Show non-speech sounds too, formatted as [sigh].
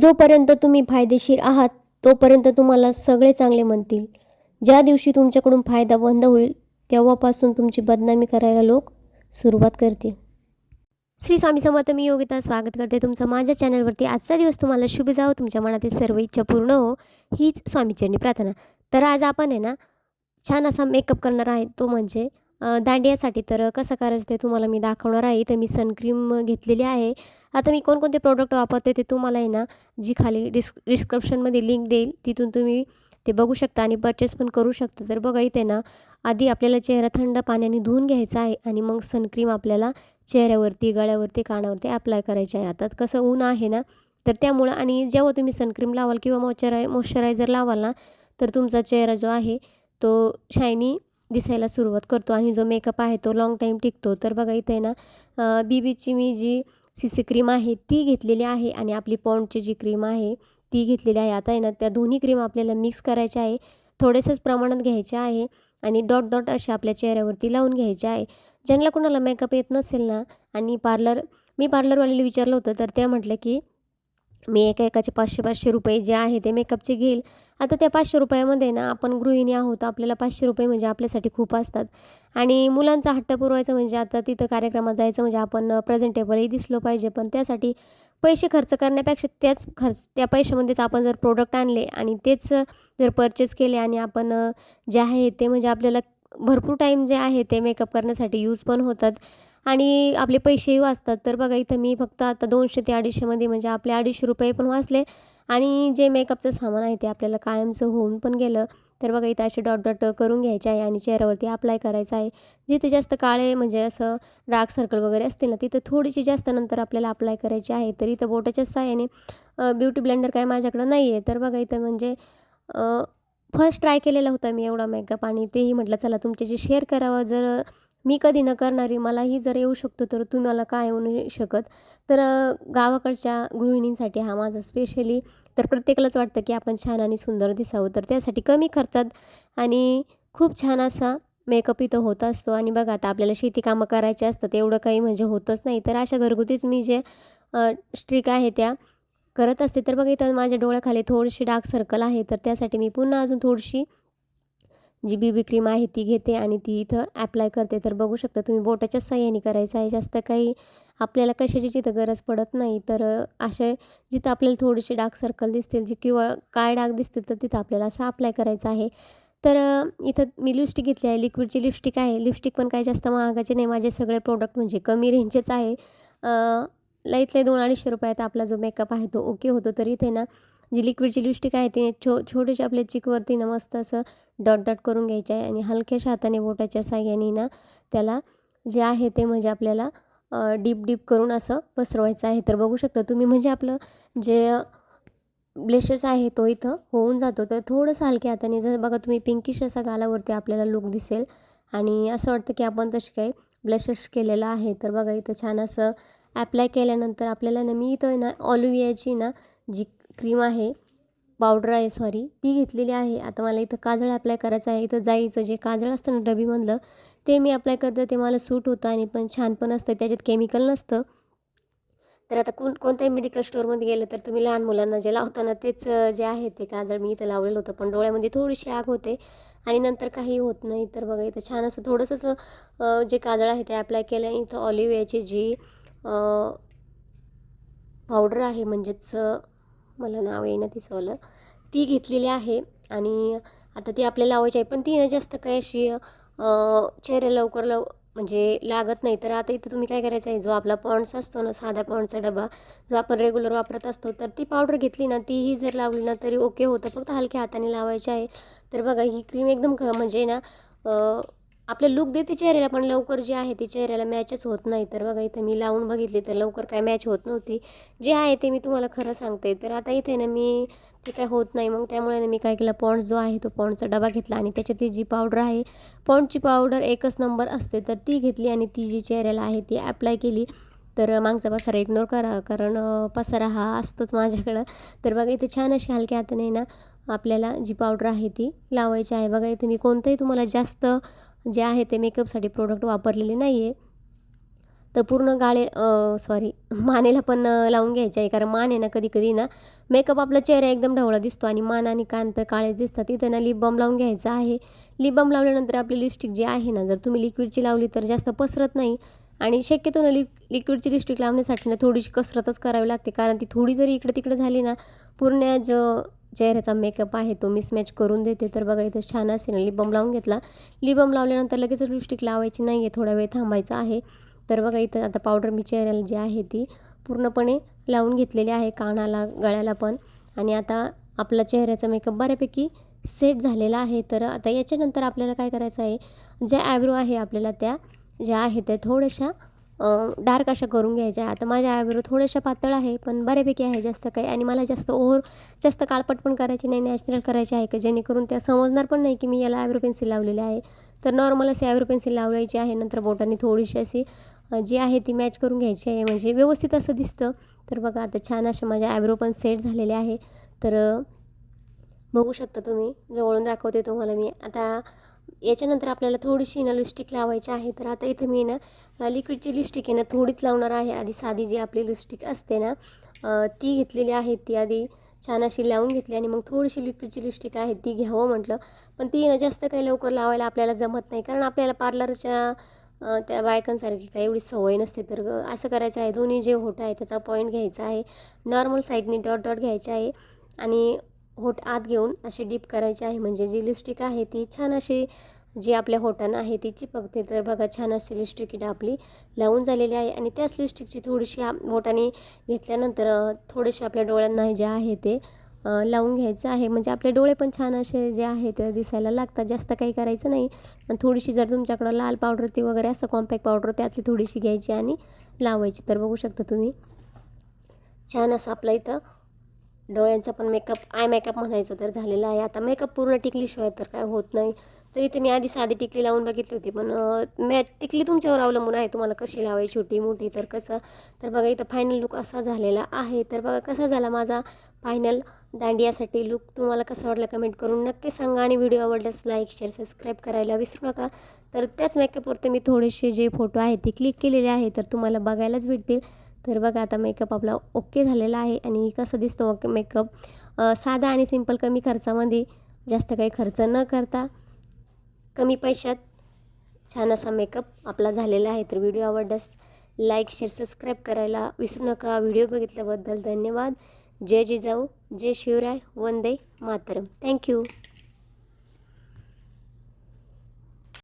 जोपर्यंत तुम्ही फायदेशीर आहात तोपर्यंत तुम्हाला सगळे चांगले म्हणतील. ज्या दिवशी तुमच्याकडून फायदा बंद होईल तेव्हापासून तुमची बदनामी करायला लोक सुरुवात करतील. श्री स्वामी समर्थ मी योगिता स्वागत करते तुमचं माझ्या चॅनलवरती. आजचा दिवस तुम्हाला शुभ जावं. तुमच्या मनातील सर्व इच्छा पूर्ण हो. हीच स्वामीचरणी प्रार्थना. तर आज आपण आहे ना छान असा मेकअप करणार आहे. तो म्हणजे दांडियासाठी. तर कसं करायचं ते तुम्हाला मी दाखवणार आहे. तर मी सनक्रीम घेतलेली आहे. आता मी कोणकोणते प्रोडक्ट वापरते ते तुम्हाला आहे ना जी खाली डिस् डिस्क्रिप्शनमध्ये लिंक देईल तिथून तुम्ही ते बघू शकता आणि परचेस पण करू शकता. तर बघा इथे ना आधी आपल्याला चेहरा थंड पाण्याने धुवून घ्यायचा आहे आणि मग सनक्रीम आपल्याला चेहऱ्यावरती गळ्यावरती कानावरती अप्लाय करायचे आहे. आता कसं ऊन आहे ना तर त्यामुळं आणि जेव्हा तुम्ही सनक्रीम लावाल किंवा मॉइश्चराय मॉइश्चरायझर लावाल ना तर तुमचा चेहरा जो आहे तो शायनी दिसायला सुरुवात करतो आणि जो मेकअप आहे तो लाँग टाईम टिकतो. तर बघा इथे ना बी बीची मी जी सी सी क्रीम आहे ती घेतलेली आहे आणि आपली पॉन्डची जी क्रीम आहे ती घेतलेली आहे. आता आहे ना त्या दोन्ही क्रीम आपल्याला मिक्स करायच्या आहे थोड्याशाच प्रमाणात घ्यायचे आहे आणि डॉट डॉट असे आपल्या चेहऱ्यावरती लावून घ्यायचे आहे. ज्यांना कोणाला मेकअप येत नसेल ना आणि पार्लर मी पार्लरवालीला विचारलं होतं तर त्या म्हटलं की मी एका एकाचे पाचशे पाचशे रुपये जे आहे ते मेकअपचे घेईल. आता त्या पाचशे रुपयामध्ये ना आपण गृहिणी आहोत आपल्याला पाचशे रुपये म्हणजे आपल्यासाठी खूप असतात. आणि मुलांचा हट्ट पुरवायचं म्हणजे आता तिथं कार्यक्रमात जायचं म्हणजे आपण प्रेझेंटेबलही दिसलो पाहिजे. पण त्यासाठी पैसे खर्च करण्यापेक्षा त्याच खर्च त्या पैशामध्येच आपण जर प्रोडक्ट आणले आणि तेच जर परचेस केले आणि आपण जे आहे ते म्हणजे आपल्याला भरपूर टाईम जे आहे ते मेकअप करण्यासाठी यूज पण होतात. आणि आपले पैसेही वाचतात. तर बघा इथं मी फक्त आता दोनशे ते अडीचशेमध्ये म्हणजे आपले अडीचशे रुपये पण वाचले आणि जे मेकअपचं सामान आहे ते आपल्याला कायमचं होऊन पण गेलं. तर बघा इथं असे डॉट डॉट करून घ्यायचे आहे आणि चेहऱ्यावरती अप्लाय करायचं आहे. जिथे जास्त काळे म्हणजे असं डार्क सर्कल वगैरे असतील ना तिथं थोडीशी जास्त नंतर आपल्याला अप्लाय करायची आहे. तर इथं बोटाच्या साहाय्याने ब्युटी ब्लेंडर काय माझ्याकडं नाही आहे तर बघा इथं म्हणजे फर्स्ट ट्राय केलेला होता मी एवढा मेकअप आणि तेही म्हटलं चला तुमच्याशी शेअर करावं. जर मी कधी न करणारी मलाही जर येऊ शकतो तर तुम्हाला काय येऊ नाही शकत? तर गावाकडच्या गृहिणींसाठी हा माझा स्पेशली तर प्रत्येकालाच वाटतं की आपण छान आणि सुंदर दिसावं. तर त्यासाठी कमी खर्चात आणि खूप छान असा मेकअप इथं होत असतो. आणि बघा आता आपल्याला शेती कामं करायचे असतात एवढं काही म्हणजे होतच नाही. तर अशा घरगुतीच मी जे स्ट्रिक आहे त्या करत असते. तर बघा इथं माझ्या डोळ्याखाली थोडीशी डार्क सर्कल आहे. तर त्यासाठी मी पुन्हा अजून थोडीशी जी बी बी क्रीम आहे ती घेते आणि ती इथं ॲप्लाय करते. तर बघू शकता तुम्ही बोटाच्या साह्याने करायचं आहे. जास्त काही आपल्याला कशाची जिथं गरज पडत नाही तर असे जिथं आपल्याला थोडीशी डार्क सर्कल दिसतील जी किंवा काय डाग दिसतील तर तिथं आपल्याला असं अप्लाय करायचं आहे. तर इथं मी लिपस्टिक घेतली आहे. लिक्विडची लिपस्टिक आहे. लिपस्टिक पण काही जास्त महागाचे नाही. माझे सगळे प्रोडक्ट म्हणजे कमी रेंजचेच आहे अ, लई दोन अडीचशे रुपयात आपला जो मेकअप आहे तो ओके होतो. तर इथे ना जी लिक्विडची लिपस्टिक आहे ती छो छोटीशी आपल्या चिकवरती ना मस्त असं डॉट डॉट करून घ्यायचे आहे आणि हलक्याशा हाताने बोटाच्या साह्याने ना त्याला जे आहे ते म्हणजे आपल्याला डीप डीप करून असं पसरवायचं आहे. तर बघू शकता तुम्ही म्हणजे आपलं जे ब्लेशेस आहे तो इथं होऊन जातो. तर थोडंसं हलक्या हाताने जर बघा तुम्ही पिंकिश असा गालावरती आपल्याला लुक दिसेल आणि असं वाटतं की आपण तसे काही ब्लशेस केलेलं आहे. तर बघा इथं छान असं ॲप्लाय केल्यानंतर आपल्याला ना मी इथं ना ऑलिव्हियाची ना जी क्रीम आहे पावडर आहे सॉरी ती घेतलेली आहे. आता मला इथं काजळ अप्लाय करायचं आहे. इथं जाईचं जे काजळ असतं ना डबीमधलं ते मी अप्लाय करते. ते मला सूट होतं आणि पण छान पण असतं. त्याच्यात केमिकल नसतं. तर आता कोण कोणत्याही मेडिकल स्टोअरमध्ये गेलं तर तुम्ही लहान मुलांना जे लावताना तेच जे आहे ते काजळ मी इथं लावलेलं होतं. पण डोळ्यामध्ये थोडीशी आग होते आणि नंतर काही होत नाही. तर बघा इथं छान असं थोडंसंच जे काजळ आहे ते अप्लाय केलं. इथं ऑलिव्हियाची जी पावडर आहे म्हणजेच मला नाव येईना तिचंवालं ती घेतलेली आहे आणि आता ती आपल्याला लावायची आहे. पण ती ना जास्त काही अशी चेहऱ्या लवकर लव म्हणजे लागत नाही. तर आता इथं तुम्ही काय करायचं आहे? जो आपला पॉन्ड्स असतो ना साधा पॉन्डचा डबा जो आपण रेग्युलर वापरत असतो तर ती पावडर घेतली ना तीही जर लावली ना तरी ओके होतं. फक्त हलक्या हाताने लावायची आहे. तर बघा ही क्रीम एकदम ख- म्हणजे ना आपलं लुक देते चेहऱ्याला पण लवकर जी आहे ती चेहऱ्याला मॅचच होत नाही. तर बघा इथं मी लावून बघितली तर लवकर काय मॅच होत नव्हती. जे आहे ते मी तुम्हाला खरं सांगते. तर आता इथे ना मी ते काय होत नाही. मग त्यामुळे ना मी काय केलं पॉन्ड्स जो आहे तो पॉन्डचा डबा घेतला आणि त्याच्यात ती जी पावडर आहे पॉन्डची पावडर एकच नंबर असते. तर ती घेतली आणि ती जी चेहऱ्याला आहे ती अप्लाय केली. तर मागचा पसारा इग्नोर करा कारण पसारा हा असतोच माझ्याकडं. तर बघा इथे छान अशी हलक्या हाताने ना आपल्याला जी पावडर आहे ती लावायची आहे. बघा इथे मी कोणतंही तुम्हाला जास्त जे आहे ते मेकअपसाठी प्रोडक्ट वापरलेले नाही आहे तर पूर्ण गाळे सॉरी [laughs] मानेला पण लावून घ्यायचे आहे. कारण मान आहे ना कधी कधी ना मेकअप आपला चेहरा एकदम ढवळा दिसतो आणि मान आणि कान तर काळेच दिसतात. इथं ना लिप बाम लावून घ्यायचा आहे. लिप बाम लावल्यानंतर आपली लिपस्टिक जी आहे ना जर तुम्ही लिक्विडची लावली तर जास्त पसरत नाही. आणि शक्यतो ना लिक लिक्विडची लिपस्टिक लावण्यासाठी ना थोडीशी कसरतच करावी लागते. कारण ती थोडी जरी इकडे तिकडे झाली ना पूर्ण ज चेहऱ्याचा मेकअप आहे तो मिसमॅच करून देते. तर बघा इथं छान असे ना लावून घेतला. लिबम लावल्यानंतर लगेच लिपस्टिक लावायची नाही आहे थोडा वेळ थांबायचं आहे. तर बघा इथं आता पावडर मी चेहऱ्याला जी आहे ती पूर्णपणे लावून घेतलेली आहे कानाला गळ्याला पण. आणि आता आपला चेहऱ्याचा मेकअप बऱ्यापैकी सेट झालेला आहे. तर आता याच्यानंतर आपल्याला काय करायचं आहे ज्या ॲब्रो आहे आपल्याला त्या ज्या आहेत त्या थोड्याशा डार्क अशा करून घ्यायच्या. आता माझ्या ॲब्रो थोड्याशा पातळ आहे पण बऱ्यापैकी आहे जास्त काही. आणि मला जास्त ओव्हर जास्त काळपट पण करायची नाही नॅचरल करायची आहे का? जेणेकरून त्या समजणार पण नाही की मी याला आयब्रो पेन्सिल लावलेली आहे. तर नॉर्मल अशी आयब्रो पेन्सिल लावायची आहे. नंतर बोटांनी थोडीशी अशी जी आहे ती मॅच करून घ्यायची आहे. म्हणजे व्यवस्थित असं दिसतं. तर बघा आता छान अशा माझ्या ॲब्रो पण सेट झालेले आहे. तर बघू शकता तुम्ही. जवळून दाखवते तुम्हाला मी. आता याच्यानंतर आपल्याला थोडीशी ना लिपस्टिक लावायची आहे. तर आता इथे मी ना लिक्विडची लिपस्टिक आहे ना थोडीच लावणार आहे. आधी साधी जी आपली लिपस्टिक असते ना ती घेतलेली आहे. ती आधी छान अशी लावून घेतली आणि मग थोडीशी लिक्विडची लिपस्टिक आहे ती घ्यावं म्हटलं. पण ती ना जास्त काही लवकर लावायला आपल्याला जमत नाही. कारण आपल्याला पार्लरच्या त्या बायकांसारखी काही एवढी सवय नसते. तर असं करायचं आहे दोन्ही जे होट आहे त्याचा पॉईंट घ्यायचा आहे. नॉर्मल साईडने डॉट डॉट घ्यायचे आहे. आणि होट आत घेऊन अशी डीप करायची आहे. म्हणजे जी लिपस्टिक आहे ती छान अशी जी आपल्या होटानं आहे ती चिपकते. तर बघा छान अशी लिपस्टिक इथं आपली लावून झालेली आहे. आणि त्याच लिपस्टिकची थोडीशी बोटाने घेतल्यानंतर थोडेसे आपल्या डोळ्यांना जे आहे ते लावून घ्यायचं आहे. म्हणजे आपले डोळे पण छान असे जे आहे ते दिसायला लागतात. जास्त काही करायचं नाही. आणि थोडीशी जर तुमच्याकडं लाल पावडर ती वगैरे असं कॉम्पॅक्ट पावडर त्यातली थोडीशी घ्यायची आणि लावायची. तर बघू शकता तुम्ही छान असं आपलं इथं डोळ्यांचा पण मेकअप आय मेकअप म्हणायचं तर झालेला आहे. आता मेकअप पूर्ण टिकलीशिवाय तर काय होत नाही. तर इथे मी आधी साधी टिकली लावून बघितली होती पण मॅ टिकली तुमच्यावर अवलंबून आहे. तुम्हाला कशी लावायची छोटी मोठी तर कसं? तर बघा इथं फायनल लुक असा झालेला आहे. तर बघा कसा झाला माझा फायनल दांडियासाठी लुक तुम्हाला कसा वाटला कमेंट करून नक्की सांगा. आणि व्हिडिओ आवडल्यास लाईक शेअर सबस्क्राईब करायला विसरू नका. तर त्याच मेकअपवरती मी थोडेसे जे फोटो आहेत ते क्लिक केलेले आहे तर तुम्हाला बघायलाच भेटतील. तर बघा आता मेकअप आपला ओके झालेला आहे आणि कसं दिसतो मेकअप साधा आणि सिंपल कमी खर्चामध्ये जास्त काही खर्च न करता कमी पैशात छान असा मेकअप आपला झालेला आहे. तर व्हिडिओ आवडल्यास लाईक शेअर सबस्क्राईब करायला विसरू नका. व्हिडिओ बघितल्याबद्दल धन्यवाद. जय जिजाऊ जय शिवराय वंदे मातरम. Thank you